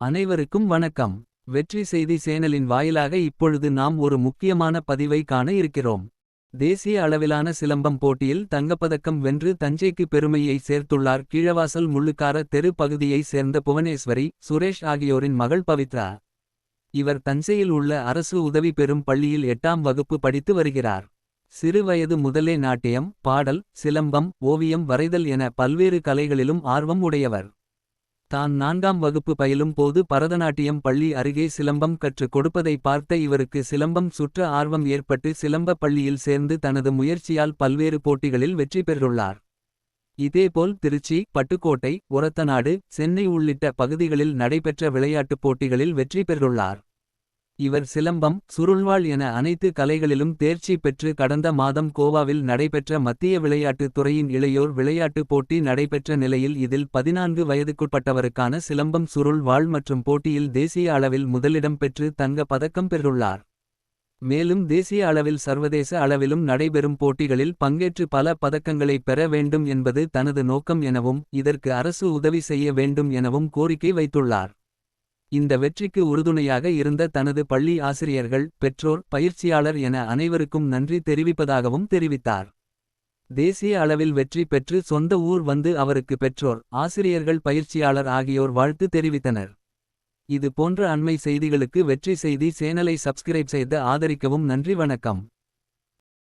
அனைவருக்கும் வணக்கம். வெற்றி செய்தி சேனலின் வாயிலாக இப்பொழுது நாம் ஒரு முக்கியமான பதிவை காண இருக்கிறோம். தேசிய அளவிலான சிலம்பம் போட்டியில் தங்கப்பதக்கம் வென்று தஞ்சைக்கு பெருமையை சேர்த்துள்ளார் கீழவாசல் முள்ளுக்கார தெரு பகுதியைச் சேர்ந்த புவனேஸ்வரி சுரேஷ் ஆகியோரின் மகள் பவித்ரா. இவர் தஞ்சையில் உள்ள அரசு உதவி பெறும் பள்ளியில் எட்டாம் வகுப்பு படித்து வருகிறார். சிறுவயது முதலே நாட்டியம் பாடல் சிலம்பம் ஓவியம் வரைதல் என பல்வேறு கலைகளிலும் ஆர்வம் உடையவர். தான் நான்காம் வகுப்பு பயிலும் போது பரதநாட்டியம் பள்ளி அருகே சிலம்பம் கற்றுக் கொடுப்பதை பார்த்த இவருக்கு சிலம்பம் சுற்ற ஆர்வம் ஏற்பட்டு சிலம்ப பள்ளியில் சேர்ந்து தனது முயற்சியால் பல்வேறு போட்டிகளில் வெற்றி பெற்றுள்ளார். இதேபோல் திருச்சி பட்டுக்கோட்டை ஒரத்தநாடு சென்னை உள்ளிட்ட பகுதிகளில் நடைபெற்ற விளையாட்டுப் போட்டிகளில் வெற்றி பெற்றுள்ளார். இவர் சிலம்பம் சுருள்வாள் என அனைத்து கலைகளிலும் தேர்ச்சி பெற்று கடந்த மாதம் கோவாவில் நடைபெற்ற மத்திய விளையாட்டுத் துறையின் இளையோர் விளையாட்டுப் போட்டி நடைபெற்ற நிலையில் இதில் பதினான்கு வயதுக்குட்பட்டவருக்கான சிலம்பம் சுருள் வாழ் மற்றும் போட்டியில் தேசிய அளவில் முதலிடம் பெற்று தங்க பதக்கம் பெற்றுள்ளார். மேலும் தேசிய அளவில் சர்வதேச அளவிலும் நடைபெறும் போட்டிகளில் பங்கேற்று பல பதக்கங்களை பெற வேண்டும் என்பது தனது நோக்கம் எனவும் இதற்கு அரசு உதவி செய்ய வேண்டும் எனவும் கோரிக்கை வைத்துள்ளார். இந்த வெற்றிக்கு உறுதுணையாக இருந்த தனது பள்ளி ஆசிரியர்கள் பெற்றோர் பயிற்சியாளர் என அனைவருக்கும் நன்றி தெரிவிப்பதாகவும் தெரிவித்தார். தேசிய அளவில் வெற்றி பெற்று சொந்த ஊர் வந்து அவருக்கு பெற்றோர் ஆசிரியர்கள் பயிற்சியாளர் ஆகியோர் வாழ்த்து தெரிவித்தனர். இது போன்ற அண்மை செய்திகளுக்கு வெற்றி செய்தி சேனலை சப்ஸ்கிரைப் செய்து ஆதரிக்கவும் நன்றி வணக்கம்.